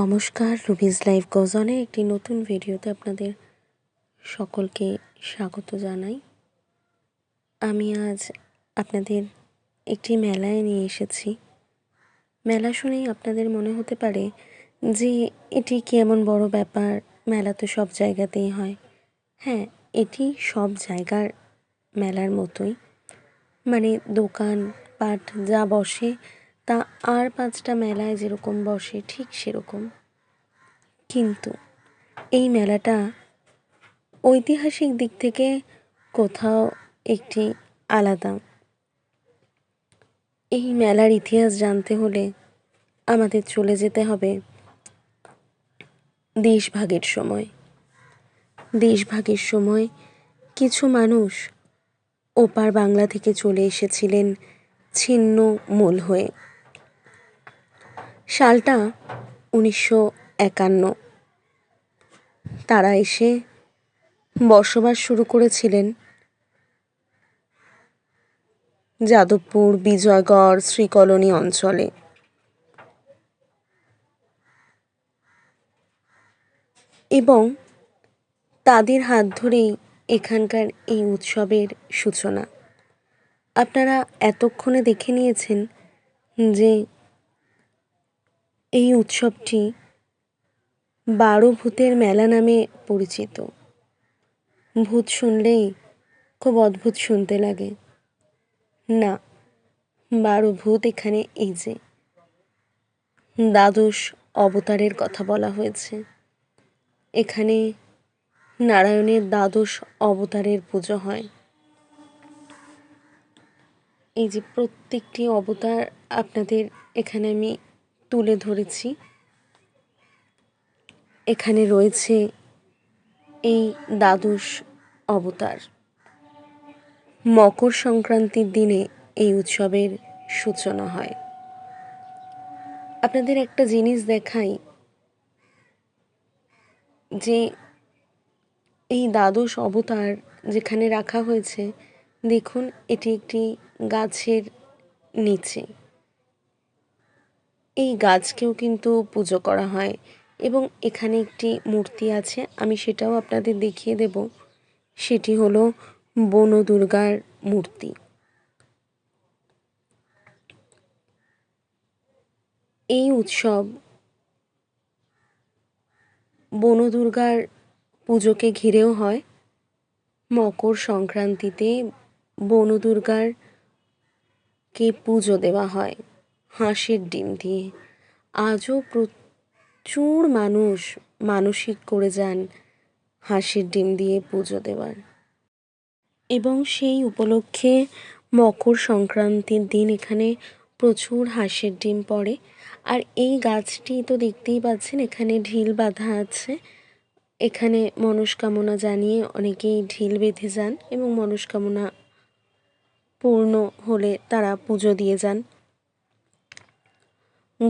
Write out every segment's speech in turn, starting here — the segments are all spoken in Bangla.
নমস্কার রুবিজ লাইভ গজনের একটি নতুন ভিডিওতে আপনাদের সকলকে স্বাগত জানাই। আমি আজ আপনাদের একটি মেলায় নিয়ে এসেছি। মেলা শুনেই আপনাদের মনে হতে পারে যে এটি কি এমন বড় ব্যাপার, মেলা তো সব জায়গাতেই হয়। হ্যাঁ এটি সব জায়গার মেলার মতোই। মানে দোকান পাট যা বসে তা আর পাঁচটা মেলায় যেরকম বসে, ঠিক সেরকম। কিন্তু এই মেলাটা ঐতিহাসিক দিক থেকে কোথাও একটি আলাদা। এই মেলার ইতিহাস জানতে হলে আমাদের চলে যেতে হবে দেশভাগের সময়। দেশভাগের সময় কিছু মানুষ ওপার বাংলা থেকে চলে এসেছিলেন ছিন্ন মূল হয়ে। সালটা উনিশশো একান্ন। তারা এসে বসবাস শুরু করেছিলেন। যাদবপুর, বিজয়গড় শ্রীকলোনি অঞ্চলে। এবং তাদের হাত ধরেই এখানকার এই উৎসবের সূচনা। আপনারা এতক্ষণে দেখে নিয়েছেন যে এই উৎসবটি বারো ভূতের মেলা নামে পরিচিত। ভূত শুনলেই খুব অদ্ভুত শুনতে লাগে। না, বারো ভূত এখানে এই যে। দ্বাদশ অবতারের কথা বলা হয়েছে। এখানে নারায়ণের দ্বাদশ অবতারের পুজো হয়। এই যে প্রত্যেকটি অবতার আপনাদের এখানে আমি তুলে ধরেছি। এখানে রয়েছে এই দ্বাদশ অবতার। মকর সংক্রান্তির দিনে এই উৎসবের সূচনা হয়। আপনাদের একটা জিনিস দেখাই, যে এই দ্বাদশ অবতার যেখানে রাখা হয়েছে, দেখুন, এটি একটি গাছের নিচে। এই গাছকেও কিন্তু পুজো করা হয় এবং এখানে একটি মূর্তি আছে, আমি সেটাও আপনাদের দেখিয়ে দেব। সেটি হলো বন দুর্গার মূর্তি। এই উৎসব বনদুর্গার পুজোকে ঘিরেও হয়। মকর সংক্রান্তিতে বনদুর্গার কে পুজো দেওয়া হয়। হাঁসের ডিম দিয়ে। আজও প্রচুর মানুষ মানসিক করে যান হাঁসের ডিম দিয়ে পুজো দেওয়ার এবং সেই উপলক্ষে মকর সংক্রান্তির দিন এখানে প্রচুর হাঁসের ডিম পড়ে। আর এই গাছটি তো দেখতেই পাচ্ছেন, এখানে ঢিল বাঁধা আছে। এখানে মনস্কামনা জানিয়ে অনেকেই ঢিল বেঁধে যান এবং মনস্কামনা পূর্ণ হলে তারা পুজো দিয়ে যান।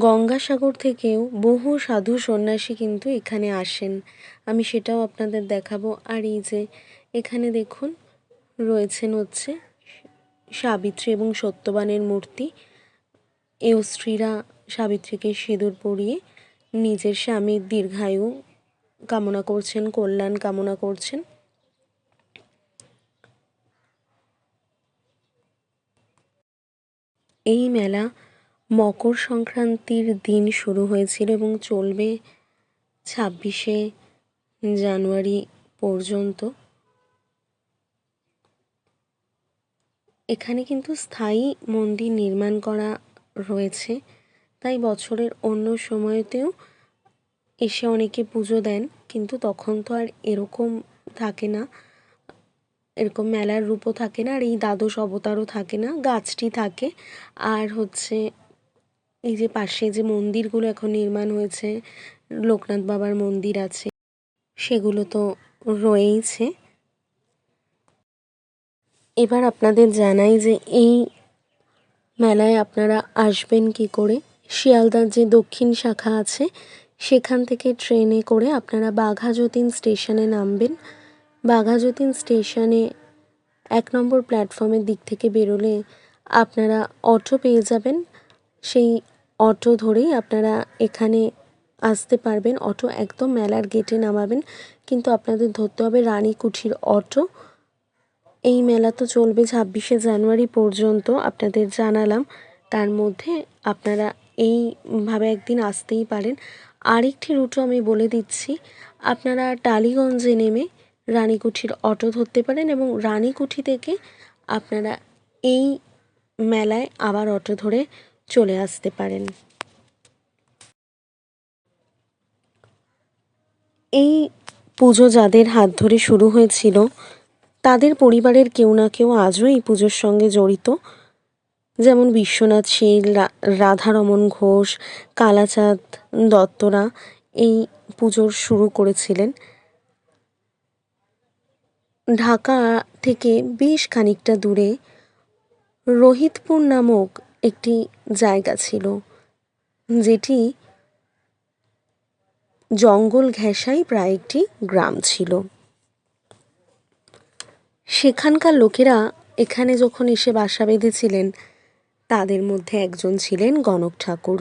গঙ্গাসাগর থেকেও বহু সাধু সন্ন্যাসী কিন্তু এখানে আসেন। আমি সেটাও আপনাদের দেখাবো। আর এই যে এখানে দেখুন, রয়েছেন হচ্ছে সাবিত্রী এবং সত্যবানের মূর্তি। এও স্ত্রীরা সাবিত্রীকে সিঁদুর পরিয়ে নিজের স্বামীর দীর্ঘায়ু কামনা করছেন, কল্যাণ কামনা করছেন। এই মেলা মকর সংক্রান্তির দিন শুরু হয়েছিল এবং চলবে ছাব্বিশে জানুয়ারি পর্যন্ত। এখানে কিন্তু স্থায়ী মন্দির নির্মাণ করা রয়েছে, তাই বছরের অন্য সময়তেও এসে অনেকে পুজো দেন, কিন্তু তখন তো আর এরকম থাকে না। এরকম মেলার রূপও থাকে না, আর এই দ্বাদশ অবতারও থাকে না, গাছটি থাকে। আর হচ্ছে এই যে পাশে যে মন্দিরগুলো এখন নির্মাণ হয়েছে, লোকনাথ বাবার মন্দির আছে, সেগুলো তো রয়েইছে। এবার আপনাদের জানাই যে এই মেলায় আপনারা আসবেন কি করে? শিয়ালদার যে দক্ষিণ শাখা আছে, সেখান থেকে ট্রেনে করে আপনারা বাঘাযতীন স্টেশনে নামবেন। বাঘাযতীন স্টেশনে এক নম্বর প্ল্যাটফর্মের দিক থেকে বেরোলে আপনারা অটো পেয়ে যাবেন। সেই অটো ধরেই আপনারা এখানে আসতে পারবেন। অটো একদম মেলার গেটে নামাবেন। কিন্তু আপনাদের ধরতে হবে রানীকুঠির অটো। এই মেলা তো চলবে ছাব্বিশে জানুয়ারি পর্যন্ত, আপনাদের জানালাম। তার মধ্যে আপনারা এইভাবে একদিন আসতেই পারেন। আরেকটি রুটও আমি বলে দিচ্ছি, আপনারা টালিগঞ্জে নেমে রানীকুঠির অটো ধরতে পারেন এবং রানীকুঠি থেকে আপনারা এই মেলায় আবার অটো ধরে চলে আসতে পারেন। এই পুজো যাদের হাত ধরে শুরু হয়েছিল, তাদের পরিবারের কেউ না কেউ আজও এই পুজোর সঙ্গে জড়িত। যেমন বিশ্বনাথ শীল রাধারমন ঘোষ, কালাচাঁদ দত্তরা এই পুজোর শুরু করেছিলেন। ঢাকা থেকে বেশ খানিকটা দূরে রোহিতপুর নামক একটি জায়গা ছিল, যেটি জঙ্গল ঘেঁষাই প্রায় একটি গ্রাম ছিল। সেখানকার লোকেরা এখানে যখন এসে বাসা বেঁধেছিলেন, তাদের মধ্যে একজন ছিলেন গণক ঠাকুর।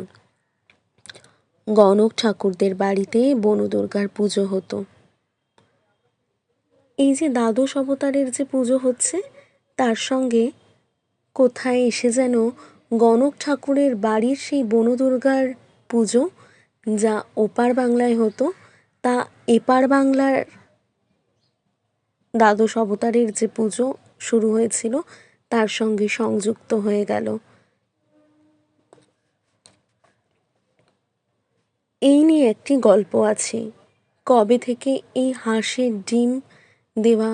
গণক ঠাকুরদের বাড়িতে বনদুর্গার পুজো হতো। এই যে দ্বাদশ অবতারের যে পুজো হচ্ছে, তার সঙ্গে কোথায় এসে যেন গণক ঠাকুরের বাড়ির সেই বনদুর্গার পুজো যা ওপার বাংলায় হতো, তা এপার বাংলার দ্বাদশ অবতারের যে পুজো শুরু হয়েছিল, তার সঙ্গে সংযুক্ত হয়ে গেল। এই নিয়ে একটি গল্প আছে, কবে থেকে এই হাঁসের ডিম দেওয়া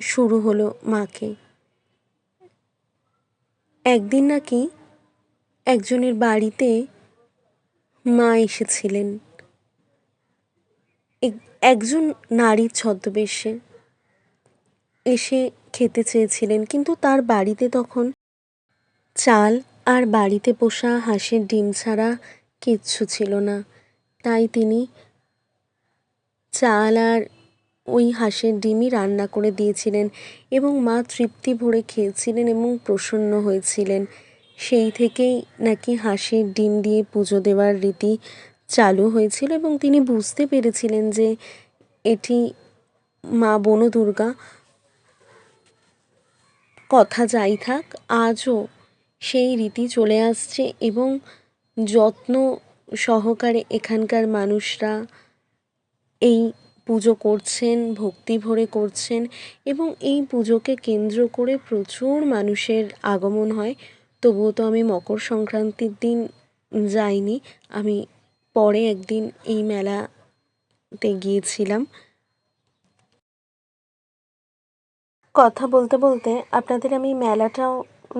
শুরু হলো মাকে। একদিন নাকি একজনের বাড়িতে মা এসেছিলেন। একজন নারীর ছদ্মবেশে এসে খেতে চেয়েছিলেন, কিন্তু তার বাড়িতে তখন চাল আর বাড়িতে পোষা হাঁসের ডিম ছাড়া কিচ্ছু ছিল না। তাই তিনি চাল আর ওই হাঁসের ডিমই রান্না করে দিয়েছিলেন এবং মা তৃপ্তি ভরে খেয়েছিলেন এবং প্রসন্ন হয়েছিলেন। সেই থেকেই নাকি হাঁসের ডিম দিয়ে পুজো দেওয়ার রীতি চালু হয়েছিল এবং তিনি বুঝতে পেরেছিলেন যে এটি মা বনদুর্গা। কথা যাই থাক, আজও সেই রীতি চলে আসছে এবং যত্ন সহকারে এখানকার মানুষরা এই পুজো করছেন, ভক্তি ভরে করছেন এবং এই পুজোকে কেন্দ্র করে প্রচুর মানুষের আগমন হয়। তবুও তো আমি মকর সংক্রান্তির দিন যাইনি, আমি পরে একদিন এই মেলাতে গিয়েছিলাম। কথা বলতে বলতে আপনাদের আমি মেলাটাও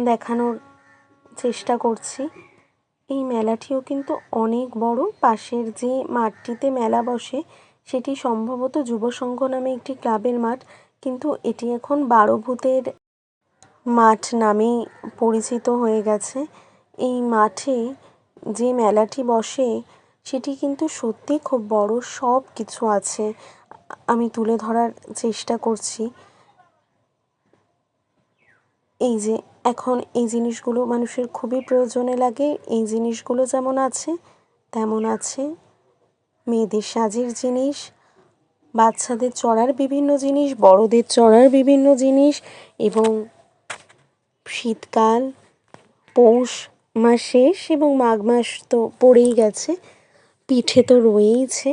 দেখানোর চেষ্টা করছি। এই মেলাটিও কিন্তু অনেক বড়, পাশের যে মাঠটিতে মেলা বসে সেটি সম্ভবত যুব সংঘ নামে একটি ক্লাবের মাঠ, কিন্তু এটি এখন বারো ভূতের মাঠ নামেই পরিচিত হয়ে গেছে। এই মাঠে যে মেলাটি বসে, সেটি কিন্তু সত্যি খুব বড় সব কিছু আছে। আমি তুলে ধরার চেষ্টা করছি। এই যে, এখন এই জিনিসগুলো মানুষের খুবই প্রয়োজনে লাগে। এই জিনিসগুলো যেমন আছে, তেমন আছে। মেয়েদের সাজের জিনিস, বাচ্চাদের চড়ার বিভিন্ন জিনিস, বড়দের চড়ার বিভিন্ন জিনিস এবং শীতকাল, পৌষ মাস শেষ এবং মাঘ মাস তো পড়েই গেছে, পিঠে তো রয়েইছে।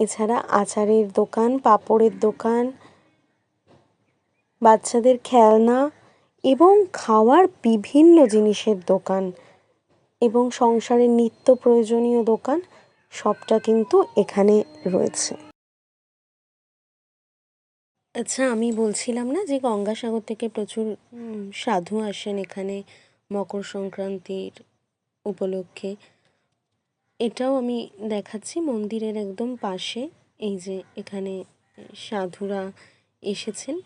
এছাড়া আচারের দোকান, পাপড়ের দোকান, বাচ্চাদের খেলনা এবং খাওয়ার বিভিন্ন জিনিসের দোকান এবং সংসারের নিত্য প্রয়োজনীয় দোকান সবটা কিন্তু এখানে রয়েছে। আচ্ছা আমি বলছিলাম না যে গঙ্গাসাগর থেকে প্রচুর সাধু আসেন এখানে মকর সংক্রান্তির উপলক্ষে। এটাও আমি দেখাচ্ছি মন্দিরের একদম পাশে, এই যে এখানে সাধুরা এসেছেন।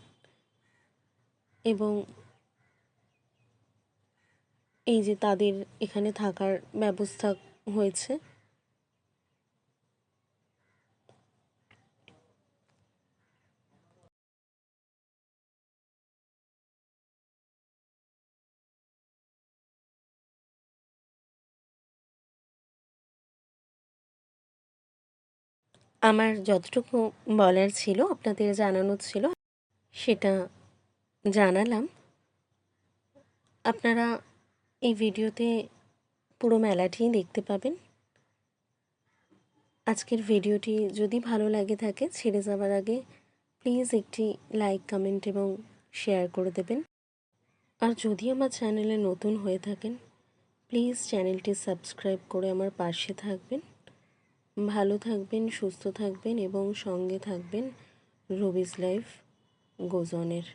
এবং এই যে তাদের এখানে থাকার ব্যবস্থা হয়েছে। আমার যতটুকু বলার ছিল, আপনাদের জানানোর ছিল, সেটা জানালাম। আপনারা এই ভিডিওতে পুরো মেলাটিই দেখতে পাবেন। আজকের ভিডিওটি যদি ভালো লাগে থাকে, ছেড়ে যাওয়ার আগে প্লিজ একটি লাইক, কমেন্ট এবং শেয়ার করে দেবেন। আর যদি আমার চ্যানেলে নতুন হয়ে থাকেন, প্লিজ চ্যানেলটি সাবস্ক্রাইব করে আমার পাশে থাকবেন। ভালো থাকবেন সুস্থ থাকবেন এবং সঙ্গে থাকবেন রবিজ লাইফ গোজনের।